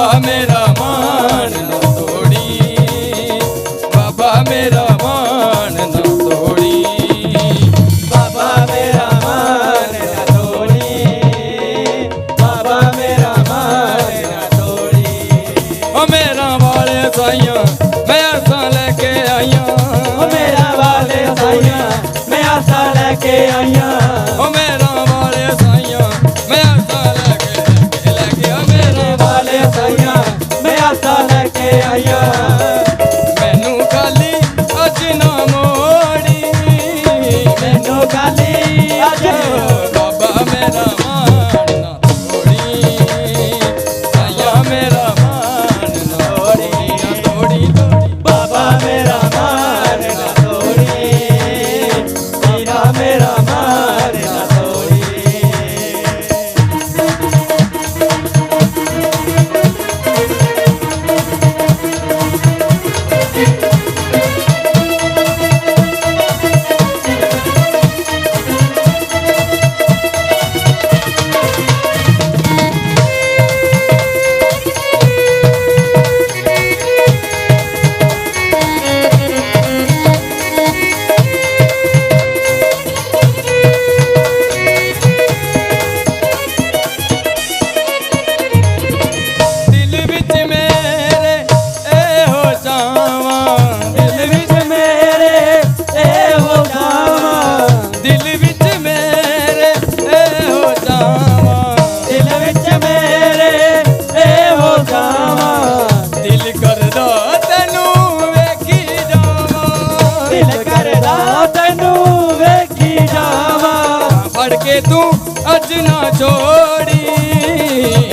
ਤੋੜੀ ਕੇ ਤੂੰ ਅੱਜ ਨਾ ਛੋੜੀ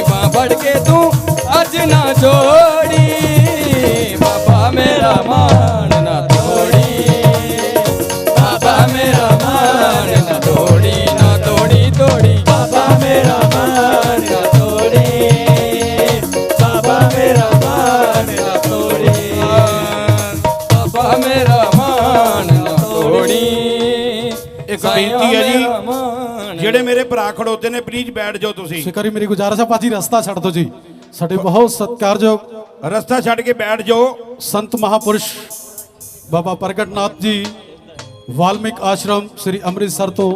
ਬਾਹ ਫੜ ਕੇ ਤੂੰ ਅੱਜ ਨਾ ਛੋੜੀ ਬਾਬਾ ਮੇਰਾ ਮਾਨ ਨਾ ਤੋੜੀ ਬਾਬਾ ਮੇਰਾ ਮਾਨ ਨਾ ਤੋੜੀ ਨਾ ਤੋੜੀ ਤੋੜੀ ਬਾਬਾ ਮੇਰਾ ਮਾਨ ਨਾ ਤੋੜੀ ਬਾਬਾ ਮੇਰਾ ਮਾਨ ਨਾ ਤੋੜੀ ਬਾਬਾ ਮੇਰਾ ਮਾਨ ਨਾ ਤੋੜੀ ਇੱਕ ਬੇਨਤੀ ਹੈ ਜੀ ਜਿਹੜੇ ਮੇਰੇ ਭਰਾ ਖੜੋਤੇ ਨੇ ਪਲੀਜ਼ ਬੈਠ ਜਾਓ ਤੁਸੀਂ। ਸ਼ਿਕਾਰੀ ਮੇਰੀ ਗੁਜ਼ਾਰਿਸ਼ ਹੈ ਭਾਜੀ ਰਸਤਾ ਛੱਡ ਦਿਓ ਜੀ। ਸਾਡੇ ਬਹੁਤ ਸਤਿਕਾਰਯੋਗ ਰਸਤਾ ਛੱਡ ਕੇ ਬੈਠ ਜਾਓ। ਸੰਤ ਮਹਾਪੁਰਸ਼ ਬਾਬਾ ਪ੍ਰਗਟਨਾਥ ਜੀ ਵਾਲਮੀਕ ਆਸ਼ਰਮ ਸ੍ਰੀ ਅੰਮ੍ਰਿਤਸਰ ਤੋਂ।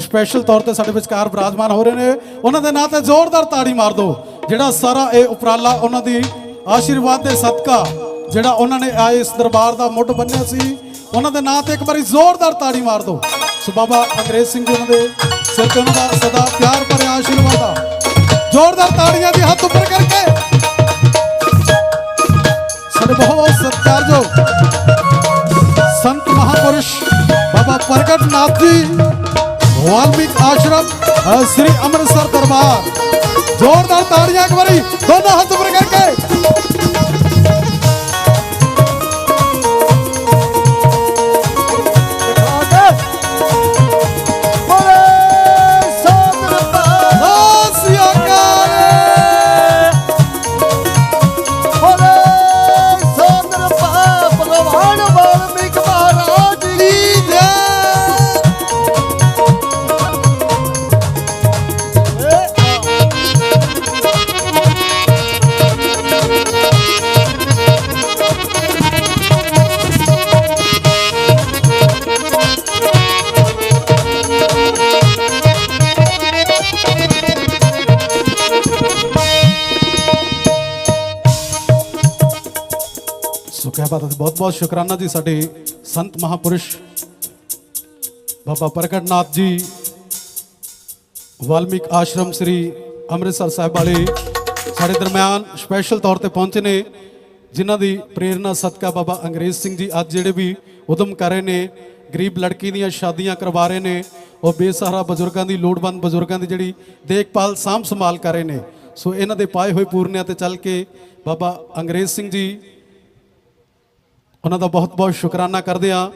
ਸਪੈਸ਼ਲ ਤੌਰ ਤੇ ਸਾਡੇ ਵਿਚਕਾਰ ਬਿਰਾਜਮਾਨ ਹੋ ਰਹੇ ਨੇ। ਉਹਨਾਂ ਦੇ ਨਾਂ ਤੇ ਜ਼ੋਰਦਾਰ ਤਾੜੀ ਮਾਰ ਦਿਓ। ਜਿਹੜਾ ਸਾਰਾ ਇਹ ਉਪਰਾਲਾ ਉਹਨਾਂ ਦੀ ਆਸ਼ੀਰਵਾਦ ਦੇ ਸਦਕਾ ਜਿਹੜਾ ਉਹਨਾਂ ਨੇ ਆਏ ਇਸ ਦਰਬਾਰ ਦਾ ਮੁੱਢ ਬੰਨਿਆ ਸੀ ਉਹਨਾਂ ਦੇ ਨਾਂ ਤੇ ਇੱਕ ਵਾਰੀ ਜ਼ੋਰਦਾਰ ਤਾੜੀ ਮਾਰ ਦਿਓ। ਸੋ ਬਾਬਾ ਅੰਗਰੇਜ਼ ਸਿੰਘ ਜੀ ਉਹਨਾਂ ਦੇ ਸਿਰ ਤੇ ਉਹਨਾਂ ਦਾ ਸਦਾ ਪਿਆਰ ਭਰਿਆ ਆਸ਼ੀਰਵਾਦ ਆ। ਜ਼ੋਰਦਾਰ ਤਾੜੀਆਂ ਦੀ ਹੱਥ ਉੱਪਰ ਕਰਕੇ। ਸਾਡੇ ਬਹੁਤ ਸਤਿਕਾਰਯੋਗ ਸੰਤ ਮਹਾਪੁਰਸ਼ ਬਾਬਾ ਪ੍ਰਗਟ ਨਾਥ ਜੀ ਵਾਲਮੀਕ ਆਸ਼ਰਮ ਅ, ਸ੍ਰੀ ਅੰਮ੍ਰਿਤਸਰ ਦਰਬਾਰ। ਜ਼ੋਰਦਾਰ ਤਾੜੀਆਂ ਇੱਕ ਬਹੁਤ ਬਹੁਤ ਸ਼ੁਕਰਾਨਾ ਜੀ ਸਾਡੇ ਸੰਤ ਮਹਾਪੁਰਸ਼ ਬਾਬਾ ਪ੍ਰਗਟਨਾਥ ਜੀ, ਵਾਲਮੀਕ ਆਸ਼ਰਮ ਸ੍ਰੀ ਅੰਮ੍ਰਿਤਸਰ ਸਾਹਿਬ ਵਾਲੇ ਸਾਡੇ ਦਰਮਿਆਨ ਸਪੈਸ਼ਲ ਤੌਰ ਤੇ ਪਹੁੰਚੇ ਨੇ, ਜਿਨ੍ਹਾਂ ਦੀ ਪ੍ਰੇਰਣਾ ਸਦਕਾ ਬਾਬਾ ਅੰਗਰੇਜ਼ ਸਿੰਘ ਜੀ ਅੱਜ ਜਿਹੜੇ ਵੀ ਉਦਮ ਕਰ ਰਹੇ ਨੇ, ਗਰੀਬ ਲੜਕੀ ਦੀਆਂ ਸ਼ਾਦੀਆਂ ਕਰਵਾ ਰਹੇ ਨੇ, ਉਹ ਬੇਸਹਾਰਾ ਬਜ਼ੁਰਗਾਂ ਦੀ ਲੋੜਵੰਦ ਬਜ਼ੁਰਗਾਂ ਦੀ ਜਿਹੜੀ ਦੇਖਭਾਲ ਸਾਂਭ ਸੰਭਾਲ ਕਰ ਰਹੇ ਨੇ, ਸੋ ਇਹਨਾਂ ਦੇ ਪਾਏ ਹੋਏ ਪੂਰਨਿਆਂ ਤੇ ਚੱਲ ਕੇ ਬਾਬਾ ਅੰਗਰੇਜ਼ ਸਿੰਘ ਜੀ ਉਹਨਾਂ ਦਾ ਬਹੁਤ ਬਹੁਤ ਸ਼ੁਕਰਾਨਾ ਕਰਦੇ ਆ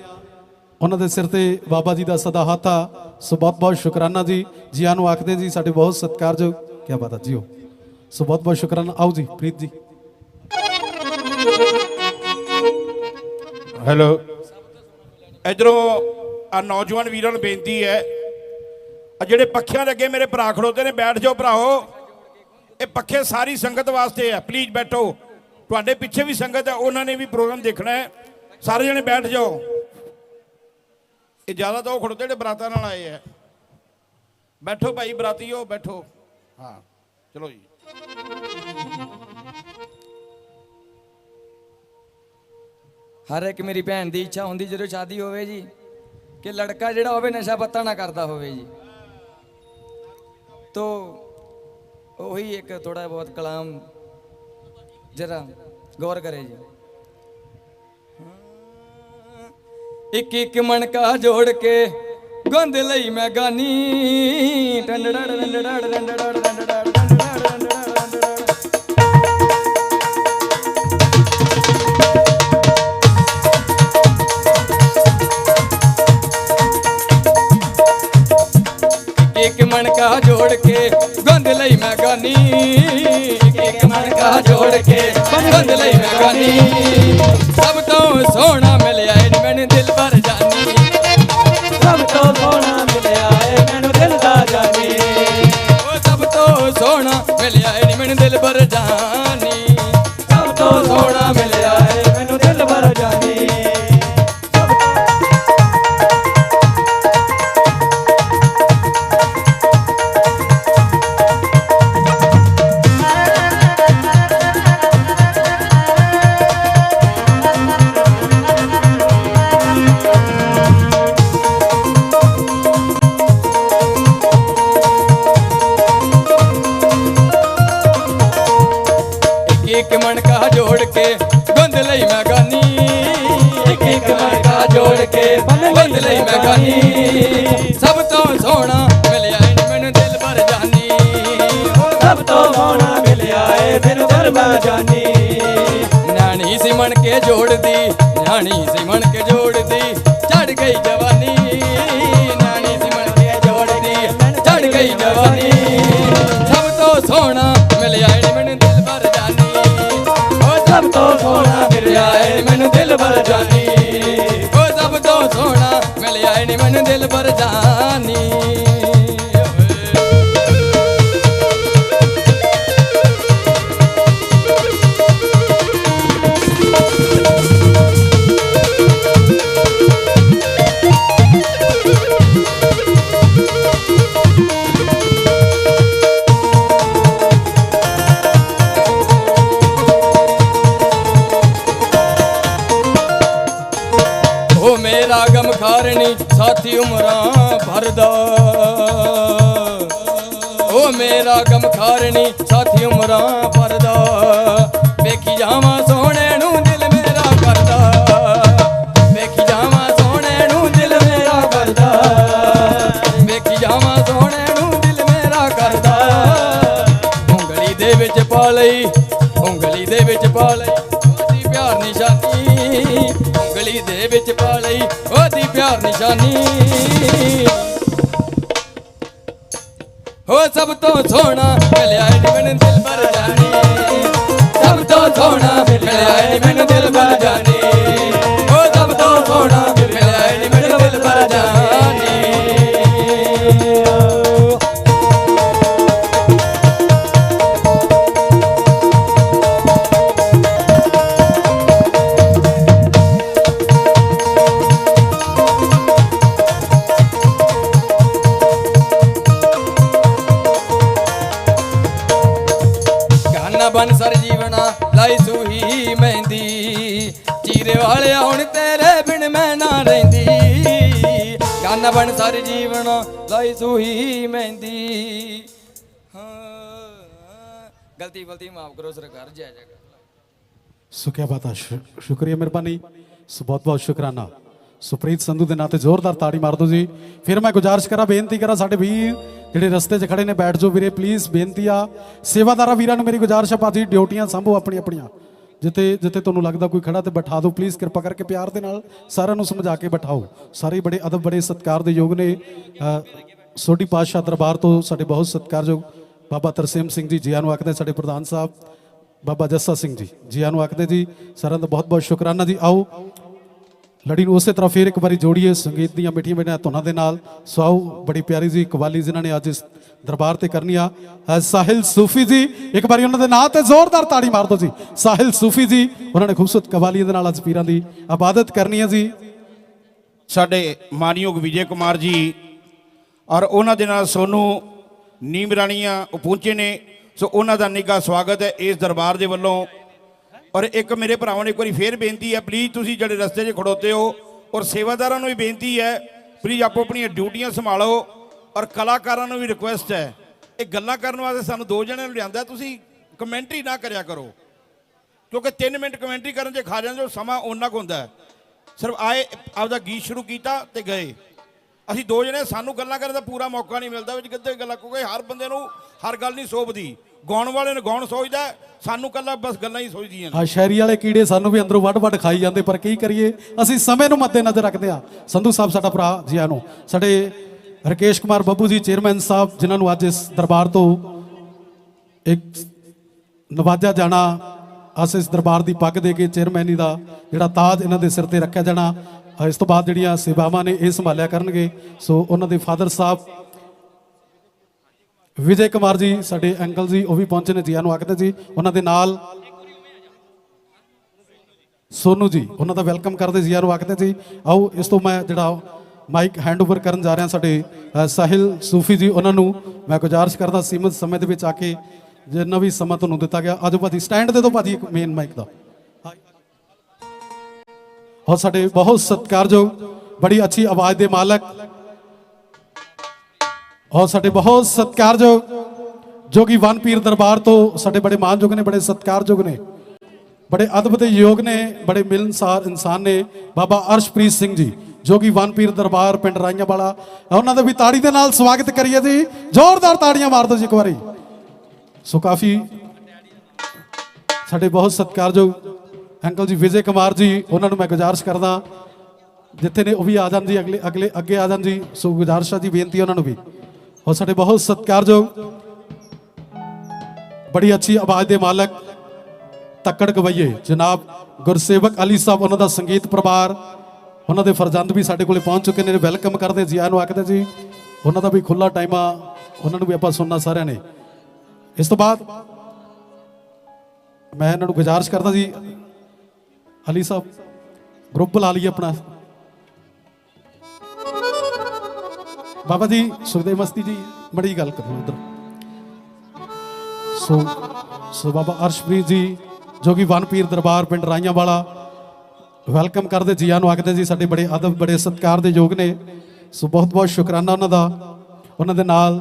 ਉਹਨਾਂ ਦੇ ਸਿਰ ਤੇ ਬਾਬਾ ਜੀ ਦਾ ਸਦਾ ਹੱਥ ਆ। ਸੋ ਬਹੁਤ ਬਹੁਤ ਸ਼ੁਕਰਾਨਾ ਜੀ। ਜੀਆਂ ਨੂੰ ਆਖਦੇ ਜੀ, ਸਾਡੇ ਬਹੁਤ ਸਤਿਕਾਰਯੋਗ ਕੀ ਬਾਤ ਹੈ ਜੀਓ। ਸੋ ਬਹੁਤ ਬਹੁਤ ਸ਼ੁਕਰਾਨਾ। ਆਓ ਜੀ, ਪ੍ਰੀਤ ਜੀ। ਹੈਲੋ। ਇਧਰੋਂ ਆ ਨੌਜਵਾਨ ਵੀਰਾਂ ਨੂੰ ਬੇਨਤੀ ਹੈ ਆ ਜਿਹੜੇ ਪੱਖਿਆਂ ਲੱਗੇ ਮੇਰੇ ਭਰਾ ਖੜੋਤੇ ਨੇ, ਬੈਠ ਜਾਓ ਭਰਾਓ ਇਹ ਪੱਖੇ ਸਾਰੀ ਸੰਗਤ ਵਾਸਤੇ ਹੈ। ਪਲੀਜ਼ ਬੈਠੋ। ਤੁਹਾਡੇ ਪਿੱਛੇ ਵੀ ਸੰਗਤ ਹੈ, ਉਹਨਾਂ ਨੇ ਵੀ ਪ੍ਰੋਗਰਾਮ ਦੇਖਣਾ ਹੈ। ਸਾਰੇ ਜਣੇ ਬੈਠ ਜਾਓ। ਇਹ ਜ਼ਿਆਦਾ ਤਾਂ ਉਹ ਖੜੋਤੇ ਜਿਹੜੇ ਬਰਾਤਾਂ ਨਾਲ ਆਏ ਆ। ਬੈਠੋ ਭਾਈ, ਬਰਾਤੀਓ, ਬੈਠੋ। ਹਾਂ, ਚਲੋ ਜੀ। ਹਰ ਇੱਕ ਮੇਰੀ ਭੈਣ ਦੀ ਇੱਛਾ ਹੁੰਦੀ ਜਦੋਂ ਸ਼ਾਦੀ ਹੋਵੇ ਜੀ, ਕਿ ਲੜਕਾ ਜਿਹੜਾ ਹੋਵੇ ਨਸ਼ਾ ਪੱਤਾ ਨਾ ਕਰਦਾ ਹੋਵੇ ਜੀ। ਤੋ ਉਹੀ ਇੱਕ ਥੋੜਾ ਬਹੁਤ ਕਲਾਮ ਜਰਾ ਗੌਰ ਕਰੇ ਜੀ। ਇੱਕ ਇੱਕ ਮਣਕਾ ਜੋੜ ਕੇ ਗੰਦ ਲਈ ਮੈਂ ਗਾਨੀ ਟੰਡੜਾ ਟੰਡੜਾ ਟੰਡੜਾ ਟੰਡੜਾ ਇੱਕ ਮਣਕਾ ਜੋੜ ਕੇ ਗੰਦ ਲਈ ਮੈਂ ਗਾਨੀ ਇੱਕ ਮਣਕਾ ਜੋੜ ਕੇ ਗੰਦ ਲਈ ਮੈਂ ਗਾਨੀ ਏ ਮੈਨੂੰ ਦਿਲ ਭਰ ਕੇ ਜੋੜਦੀ ਨਾਣੀ ਸੀ ਕੇ ਜੋੜਦੀ, ਚੜ ਗਈ ਜਵਾਨੀ। ਨਾਣੀ ਸੀ ਕੇ ਜੋੜਦੀ, ਚੜ ਗਈ ਜਵਾਨੀ। ਸਭ ਤੋਂ ਸੋਹਣਾ ਮਿਲਿਆ ਏ ਮੈਨੂੰ ਦਿਲ ਭਰ ਜਾਨੀ। ਉਹ ਸਭ ਤੋਂ ਸੋਹਣਾ ਮਿਲਿਆ ਏ ਮੈਨੂੰ ਦਿਲ ਭਰ ਜਾਨੀ। ਉਹ ਸਭ ਤੋਂ ਸੋਹਣਾ ਮਿਲਿਆ ਏ ਮੈਨੂੰ ਦਿਲ ਭਰ ਜਾਨੀ। ਮੇਰਾ ਗਮ ਖਾਰਣੀ ਸਾਥੀ ਉਮਰਾਂ ਭਰਦਾ। ਵੇਖੀ ਜਾਵਾਂ ਸੋਹਣੇ ਨੂੰ ਦਿਲ ਮੇਰਾ ਕਰਦਾ। ਵੇਖੀ ਜਾਵਾਂ ਸੋਹਣੇ ਨੂੰ ਦਿਲ ਮੇਰਾ ਕਰਦਾ। ਵੇਖੀ ਜਾਵਾਂ ਸੋਹਣੇ ਨੂੰ ਦਿਲ ਮੇਰਾ ਕਰਦਾ। ਉਂਗਲੀ ਦੇ ਵਿੱਚ ਪਾ ਲਈ, ਉਂਗਲੀ ਦੇ ਵਿੱਚ ਪਾ ਲਈ ਉਹਦੀ ਪਿਆਰ ਨਿਸ਼ਾਨੀ। ਉਂਗਲੀ ਦੇ ਵਿੱਚ ਪਾ ਲਈ ਉਹਦੀ ਪਿਆਰ ਨਿਸ਼ਾਨੀ। ਹੋ ਸਭ ਤੋਂ ਸੋਹਣਾ ਮਿਲਿਆ ਏ ਨੀ ਮੈਨੂੰ ਦਿਲ ਭਰ ਜਾਨੀ ਸਭ ਤੋਂ ਸੋਹਣਾ ਮਿਲਿਆ ਏ ਮੈਨੂੰ ਦਿਲ ਭਰ ਜਾਨੀ ਹੋ ਸਭ ਤੋਂ ਸੋਹਣਾ ਗਾਨਾ ਸਰ ਜੀਵਨਾ ਲਾਈ ਸੂਹੀ ਮਹਿੰਦੀ। ਚੀਰੇ ਵਾਲਿਆ ਹੁਣ ਤੇਰੇ ਬਿਨ ਮੈਂ ਨਾ ਰਹਿੰਦੀ। ਗਾਨਾ ਬਨ ਸਰ ਜੀਵਨਾ ਲਾਈ ਸੂਹੀ ਮਹਿੰਦੀ। ਗਲਤੀ ਗਲਤੀ ਮਾਫ ਕਰੋ ਸਰਕਾਰ, ਜੈ ਜੈ ਕਰ। ਸੋ ਕਿਆ ਬਾਤ ਹੈ ਸ਼ੁਕਰੀਆ ਮਿਹਰਬਾਨੀ। ਸੋ ਬਹੁਤ ਬਹੁਤ ਸ਼ੁਕਰਾਨਾ। ਸੁਪ੍ਰੀਤ ਸੰਧੂ ਦੇ ਨਾਂ ਤੇ ਜ਼ੋਰਦਾਰ ਤਾੜੀ ਮਾਰ ਦਿਓ ਜੀ। ਫਿਰ ਮੈਂ ਗੁਜ਼ਾਰਿਸ਼ ਕਰਾਂ, ਬੇਨਤੀ ਕਰਾਂ ਸਾਡੇ ਵੀਰ ਜਿਹੜੇ ਰਸਤੇ 'ਚ ਖੜੇ ਨੇ ਬੈਠ ਜਾਓ ਵੀਰੇ ਪਲੀਜ਼ ਬੇਨਤੀ ਆ। ਸੇਵਾਦਾਰਾਂ ਵੀਰਾਂ ਨੂੰ ਮੇਰੀ ਗੁਜ਼ਾਰਿਸ਼ ਆ ਭਾਜੀ ਡਿਊਟੀਆਂ ਸੰਭੋ ਆਪਣੀ ਆਪਣੀਆਂ ਜਿੱਥੇ ਜਿੱਥੇ ਤੁਹਾਨੂੰ ਲੱਗਦਾ ਕੋਈ ਖੜਾ ਤੇ ਬਿਠਾ ਦਿਓ ਪਲੀਜ਼ ਕਿਰਪਾ ਕਰਕੇ ਪਿਆਰ ਦੇ ਨਾਲ ਸਾਰਿਆਂ ਨੂੰ ਸਮਝਾ ਕੇ ਬਿਠਾਓ। ਸਾਰੇ ਬੜੇ ਅਦਬ ਬੜੇ ਸਤਿਕਾਰ ਦੇ ਯੋਗ ਨੇ। ਅ, ਸੋਢੀ ਪਾਤਸ਼ਾਹ ਦਰਬਾਰ ਤੋਂ ਸਾਡੇ ਬਹੁਤ ਸਤਿਕਾਰਯੋਗ ਬਾਬਾ ਤਰਸੇਮ ਸਿੰਘ ਜੀ ਜੀਆਂ ਨੂੰ ਆਖਦੇ ਸਾਡੇ ਪ੍ਰਧਾਨ ਸਾਹਿਬ ਬਾਬਾ ਜੱਸਾ ਸਿੰਘ ਜੀ ਜੀਆਂ ਨੂੰ ਆਖਦੇ ਜੀ ਸਾਰਿਆਂ ਦਾ ਬਹੁਤ ਬਹੁਤ ਸ਼ੁਕਰਾਨਾ ਜੀ। ਆਓ ਲੜੀ ਨੂੰ ਉਸੇ ਤਰ੍ਹਾਂ ਫੇਰ ਇੱਕ ਵਾਰੀ ਜੋੜੀਏ, ਸੰਗੀਤ ਦੀਆਂ ਮਿੱਠੀਆਂ ਮਿੱਠੀਆਂ ਧੁਨਾਂ ਦੇ ਨਾਲ। ਸਵਾਓ ਬੜੀ ਪਿਆਰੀ ਜੀ ਕਵਾਲੀ ਜਿਨ੍ਹਾਂ ਨੇ ਅੱਜ ਇਸ ਦਰਬਾਰ ਤੇ ਕਰਨੀ ਆ। ਸਾਹਿਲ ਸੂਫੀ ਜੀ, ਇੱਕ ਵਾਰੀ ਉਹਨਾਂ ਦੇ ਨਾਂ ਤੇ ਜ਼ੋਰਦਾਰ ਤਾੜੀ ਮਾਰ ਦਿਓ ਜੀ। ਸਾਹਿਲ ਸੂਫੀ ਜੀ, ਉਹਨਾਂ ਨੇ ਖੂਬਸੂਰਤ ਕਵਾਲੀ ਦੇ ਨਾਲ ਅੱਜ ਪੀਰਾਂ ਦੀ ਆਬਾਦਤ ਕਰਨੀ ਹੈ ਜੀ। ਸਾਡੇ ਮਾਨਯੋਗ ਵਿਜੇ ਕੁਮਾਰ ਜੀ ਔਰ ਉਹਨਾਂ ਦੇ ਨਾਲ ਸੋਨੂ ਨੀਮ ਰਾਣੀਆਂ ਉਹ ਪਹੁੰਚੇ ਨੇ। ਸੋ ਉਹਨਾਂ ਦਾ ਨਿੱਘਾ ਸਵਾਗਤ ਹੈ ਇਸ ਦਰਬਾਰ ਦੇ ਵੱਲੋਂ। ਔਰ ਇੱਕ ਮੇਰੇ ਭਰਾਵਾਂ ਨੂੰ ਇੱਕ ਵਾਰੀ ਫੇਰ ਬੇਨਤੀ ਹੈ ਪਲੀਜ਼ ਤੁਸੀਂ ਜਿਹੜੇ ਰਸਤੇ 'ਚ ਖੜੋਤੇ ਹੋ ਔਰ ਸੇਵਾਦਾਰਾਂ ਨੂੰ ਵੀ ਬੇਨਤੀ ਹੈ ਪਲੀਜ਼ ਆਪੋ ਆਪਣੀਆਂ ਡਿਊਟੀਆਂ ਸੰਭਾਲੋ ਔਰ ਕਲਾਕਾਰਾਂ ਨੂੰ ਵੀ ਰਿਕੁਐਸਟ ਹੈ। ਇਹ ਗੱਲਾਂ ਕਰਨ ਵਾਸਤੇ ਸਾਨੂੰ ਦੋ ਜਣਿਆਂ ਨੂੰ ਲਿਆਂਦਾ, ਤੁਸੀਂ ਕਮੈਂਟਰੀ ਨਾ ਕਰਿਆ ਕਰੋ। ਕਿਉਂਕਿ 3 ਮਿੰਟ ਕਮੈਂਟਰੀ ਕਰਨ 'ਚ ਖਾ ਜਾਂਦੇ ਹੋ, ਸਮਾਂ ਓਨਾ ਕੁ ਹੁੰਦਾ ਸਿਰਫ ਆਏ, ਆਪਦਾ ਗੀਤ ਸ਼ੁਰੂ ਕੀਤਾ ਤੇ ਗਏ। ਅਸੀਂ ਦੋ ਜਣੇ, ਸਾਨੂੰ ਗੱਲਾਂ ਕਰਨ ਦਾ ਪੂਰਾ ਮੌਕਾ ਨਹੀਂ ਮਿਲਦਾ ਵਿੱਚ ਕਿੱਥੇ ਗੱਲਾਂ, ਕਿਉਂਕਿ ਹਰ ਬੰਦੇ ਨੂੰ ਹਰ ਗੱਲ ਨਹੀਂ ਸੋਭਦੀ। ਗਾਉਣ ਵਾਲੇ ਨੂੰ ਗਾਉਣ ਸੋਚਦਾ ਸਾਨੂੰ ਕੱਲਾ ਬਸ ਗੱਲਾਂ ਹੀ ਸੋਚਦੀਆਂ ਨੇ ਆ ਸ਼ਹਿਰੀ ਵਾਲੇ ਕੀੜੇ ਸਾਨੂੰ ਵੀ ਅੰਦਰੋਂ ਵੱਡ ਵੱਡ ਖਾਈ ਜਾਂਦੇ, ਪਰ ਕੀ ਕਰੀਏ? ਅਸੀਂ ਸਮੇਂ ਨੂੰ ਮੱਦੇ ਨਜ਼ਰ ਰੱਖਦੇ ਆ ਸੰਧੂ ਸਾਹਿਬ, ਸਾਡਾ ਭਰਾ ਜੀਆਂ ਨੂੰ। ਸਾਡੇ ਰਕੇਸ਼ ਕੁਮਾਰ ਬੱਬੂ ਜੀ, ਚੇਅਰਮੈਨ ਸਾਹਿਬ, ਜਿਨ੍ਹਾਂ ਨੂੰ ਅੱਜ ਇਸ ਦਰਬਾਰ ਤੋਂ ਇੱਕ ਨਵਾਜਿਆ ਜਾਣਾ ਅਸ ਇਸ ਦਰਬਾਰ ਦੀ ਪੱਗ ਦੇ ਕੇ ਚੇਅਰਮੈਨੀ ਦਾ ਜਿਹੜਾ ਤਾਜ ਇਹਨਾਂ ਦੇ ਸਿਰ ਤੇ ਰੱਖਿਆ ਜਾਣਾ ਇਸ ਤੋਂ ਬਾਅਦ ਜਿਹੜੀਆਂ ਸੇਵਾਵਾਂ ਨੇ, ਇਹ ਸੰਭਾਲਿਆ ਕਰਨਗੇ। ਸੋ ਉਹਨਾਂ ਦੇ ਫਾਦਰ ਸਾਹਿਬ ਵਿਜੇ ਕੁਮਾਰ ਜੀ, ਸਾਡੇ ਅੰਕਲ ਜੀ, ਉਹ ਵੀ ਪਹੁੰਚੇ ਨੇ ਜੀਆਂ ਨੂੰ ਆਖਦੇ ਜੀ, ਉਹਨਾਂ ਦੇ ਨਾਲ ਸੋਨੂ ਜੀ, ਉਹਨਾਂ ਦਾ ਵੈਲਕਮ ਕਰਦੇ ਜੀਆਂ ਨੂੰ ਆਖਦੇ ਜੀ, ਆਓ, ਇਸ ਤੋਂ ਮੈਂ ਜਿਹੜਾ ਮਾਈਕ ਹੈਂਡਓਵਰ ਕਰਨ ਜਾ ਰਿਹਾ ਸਾਡੇ ਸਾਹਿਲ ਸੂਫੀ ਜੀ, ਉਹਨਾਂ ਨੂੰ ਮੈਂ ਗੁਜ਼ਾਰਿਸ਼ ਕਰਦਾ, ਸੀਮਤ ਸਮੇਂ ਦੇ ਵਿੱਚ ਆ ਕੇ ਜਿੰਨਾ ਵੀ ਸਮਾਂ ਤੁਹਾਨੂੰ ਦਿੱਤਾ ਗਿਆ, ਆਜੋ ਭਾਜੀ ਸਟੈਂਡ ਦੇ ਦਿਓ ਭਾਜੀ, ਇੱਕ ਮੇਨ ਮਾਈਕ ਦਾ। ਔਰ ਸਾਡੇ ਬਹੁਤ ਸਤਿਕਾਰਯੋਗ, ਬੜੀ ਅੱਛੀ ਆਵਾਜ਼ ਦੇ ਮਾਲਕ ਔਰ ਸਾਡੇ ਬਹੁਤ ਸਤਿਕਾਰਯੋਗ ਜੋ ਕਿ ਵਨ ਪੀਰ ਦਰਬਾਰ ਤੋਂ ਸਾਡੇ ਬੜੇ ਮਾਨਯੋਗ ਨੇ, ਬੜੇ ਸਤਿਕਾਰਯੋਗ ਨੇ, ਬੜੇ ਅਦਭੁਤ ਯੋਗ ਨੇ, ਬੜੇ ਮਿਲਨਸਾਰ ਇਨਸਾਨ ਨੇ ਬਾਬਾ ਅਰਸ਼ਪ੍ਰੀਤ ਸਿੰਘ ਜੀ ਜੋ ਕਿ ਵਨ ਪੀਰ ਦਰਬਾਰ ਪਿੰਡ ਰਾਈਆਂ ਵਾਲਾ ਉਹਨਾਂ ਦਾ ਵੀ ਤਾੜੀ ਦੇ ਨਾਲ ਸਵਾਗਤ ਕਰੀਏ ਜੀ, ਜ਼ੋਰਦਾਰ ਤਾੜੀਆਂ ਮਾਰ ਦਿਓ ਜੀ ਇੱਕ ਵਾਰੀ। ਸੋ ਕਾਫੀ ਸਾਡੇ ਬਹੁਤ ਸਤਿਕਾਰਯੋਗ ਅੰਕਲ ਜੀ ਵਿਜੇ ਕੁਮਾਰ ਜੀ, ਉਹਨਾਂ ਨੂੰ ਮੈਂ ਗੁਜ਼ਾਰਿਸ਼ ਕਰਦਾ, ਜਿੱਥੇ ਨੇ ਉਹ ਵੀ ਆ ਜਾਣ ਜੀ, ਅਗਲੇ ਅਗਲੇ ਅੱਗੇ ਆ ਜਾਣ ਜੀ, ਸੋ ਗੁਜ਼ਾਰਿਸ਼ਾਂ ਆ ਜੀ ਬੇਨਤੀ ਉਹਨਾਂ ਨੂੰ ਵੀ। ਔਰ ਸਾਡੇ ਬਹੁਤ ਸਤਿਕਾਰਯੋਗ ਬੜੀ ਅੱਛੀ ਆਵਾਜ਼ ਦੇ ਮਾਲਕ ਤੱਕੜ ਗਵਈਏ ਜਨਾਬ ਗੁਰਸੇਵਕ ਅਲੀ ਸਾਹਿਬ ਉਹਨਾਂ ਦਾ ਸੰਗੀਤ ਪਰਿਵਾਰ ਉਹਨਾਂ ਦੇ ਫਰਜ਼ੰਦ ਵੀ ਸਾਡੇ ਕੋਲੇ ਪਹੁੰਚ ਚੁੱਕੇ ਨੇ ਵੈਲਕਮ ਕਰਦੇ ਜੀ ਆਇਆਂ ਨੂੰ ਆਖਦੇ ਜੀ ਉਹਨਾਂ ਦਾ ਵੀ ਖੁੱਲਾ ਟਾਈਮ ਆ ਉਹਨਾਂ ਨੂੰ ਵੀ ਆਪਾਂ ਸੁਣਨਾ ਸਾਰਿਆਂ ਨੇ ਇਸ ਤੋਂ ਬਾਅਦ ਮੈਂ ਇਹਨਾਂ ਨੂੰ ਗੁਜ਼ਾਰਿਸ਼ ਕਰਦਾ ਜੀ ਅਲੀ ਸਾਹਿਬ ਗਰੁੱਪ ਬੁਲਾ ਲਈਏ ਆਪਣਾ ਬਾਬਾ ਜੀ, ਸੁਖਦੇਵ ਮਸਤੀ ਜੀ ਬੜੀ ਗੱਲ ਕਰੋ ਉਧਰ ਸੋ ਸੋ ਬਾਬਾ ਅਰਸ਼ਪ੍ਰੀਤ ਜੀ, ਜੋ ਕਿ ਵਨਪੀਰ ਦਰਬਾਰ ਪਿੰਡ ਰਾਈਆਂ ਵਾਲਾ ਵੈਲਕਮ ਕਰਦੇ ਜੀਆਂ ਨੂੰ ਆਖਦੇ ਜੀ, ਸਾਡੇ ਬੜੇ ਅਦਬ, ਬੜੇ ਸਤਿਕਾਰ ਦੇ ਯੋਗ ਨੇ। ਸੋ ਬਹੁਤ ਬਹੁਤ ਸ਼ੁਕਰਾਨਾ ਉਹਨਾਂ ਦਾ। ਉਹਨਾਂ ਦੇ ਨਾਲ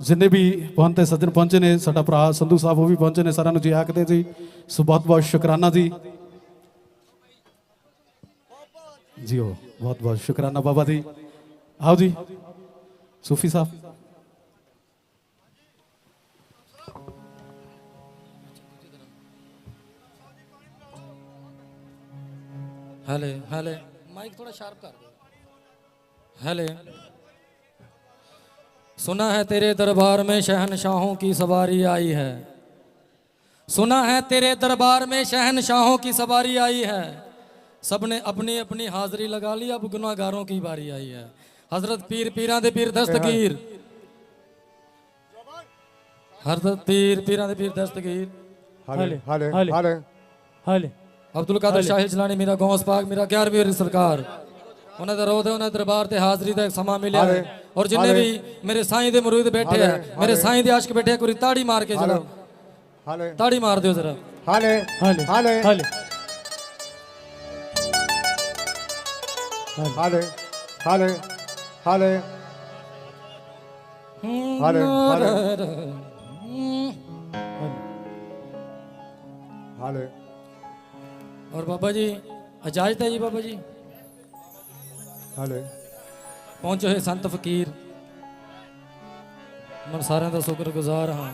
ਜਿੰਨੇ ਵੀ ਪਹੁੰਚੇ ਸੱਜਣ ਪਹੁੰਚੇ ਨੇ, ਸਾਡਾ ਭਰਾ ਸੰਧੂ ਸਾਹਿਬ ਉਹ ਵੀ ਪਹੁੰਚੇ ਨੇ, ਸਾਰਿਆਂ ਨੂੰ ਜੀ ਆਖਦੇ ਜੀ। ਸੋ ਬਹੁਤ ਬਹੁਤ ਸ਼ੁਕਰਾਨਾ ਜੀ। ਜੀ ਹੋ ਬਹੁਤ ਬਹੁਤ ਸ਼ੁਕਰਾਨਾ ਬਾਬਾ ਜੀ। ਆਓ ਜੀ। सूफी साहब। हेले हले। माइक थोड़ा शार्प कर दो। हले। सुना है तेरे दरबार में शहनशाहों की सवारी आई है। सुना है तेरे दरबार में शहनशाहों की सवारी आई है। सबने अपनी अपनी हाजिरी लगा ली अब गुनागारों की बारी आई है। ਹਜ਼ਰਤ ਪੀਰ ਪੀਰਾਂ ਦੇ ਪੀਰ ਦਸਤਗੀਰ। ਹਜ਼ਰਤ ਪੀਰ ਪੀਰਾਂ ਦੇ ਪੀਰ ਦਸਤਗੀਰ। ਹਲੇ ਹਲੇ ਹਲੇ ਹਲੇ ਅਬਦੁਲ ਕਾਦਰ ਸ਼ਾਹੀ ਜਲਾਨੀ ਮੇਰਾ ਗੌਸ ਪਾਕ ਮੇਰਾ 11ਵੀਂ ਰੀ ਸਰਕਾਰ। ਉਹਨਾਂ ਦਾ ਰੋਧ ਹੈ ਉਹਨਾਂ ਦਰਬਾਰ ਤੇ ਹਾਜ਼ਰੀ ਦਾ ਇੱਕ ਸਮਾਂ ਮਿਲਿਆ। ਹੈ ਔਰ ਜਿੰਨੇ ਵੀ ਮੇਰੇ ਸਾਈਂ ਦੇ ਮੁਰੀਦ ਬੈਠੇ ਆ ਮੇਰੇ ਸਾਈਂ ਦੇ ਆਸ਼ਿਕ ਬੈਠੇ ਆ ਕੋਈ ਤਾੜੀ ਮਾਰ ਕੇ ਜਰਾ। ਹਲੇ। ਤਾੜੀ ਮਾਰ ਦਿਓ ਜਰਾ। ਹਲੇ ਹਲੇ ਹਲੇ। ਹਲੇ। ਹਲੇ ਹਲੇ। ਹਾਲੇ ਹਾਲੇ ਹਾਲੇ ਔਰ ਬਾਬਾ ਜੀ ਇਜਾਜ਼ਤ ਹੈ ਜੀ ਬਾਬਾ ਜੀ ਹਾਲੇ ਪਹੁੰਚੇ ਹੋਏ ਸੰਤ ਫਕੀਰ ਮੈਂ ਸਾਰਿਆਂ ਦਾ ਸ਼ੁਕਰਗੁਜ਼ਾਰ ਹਾਂ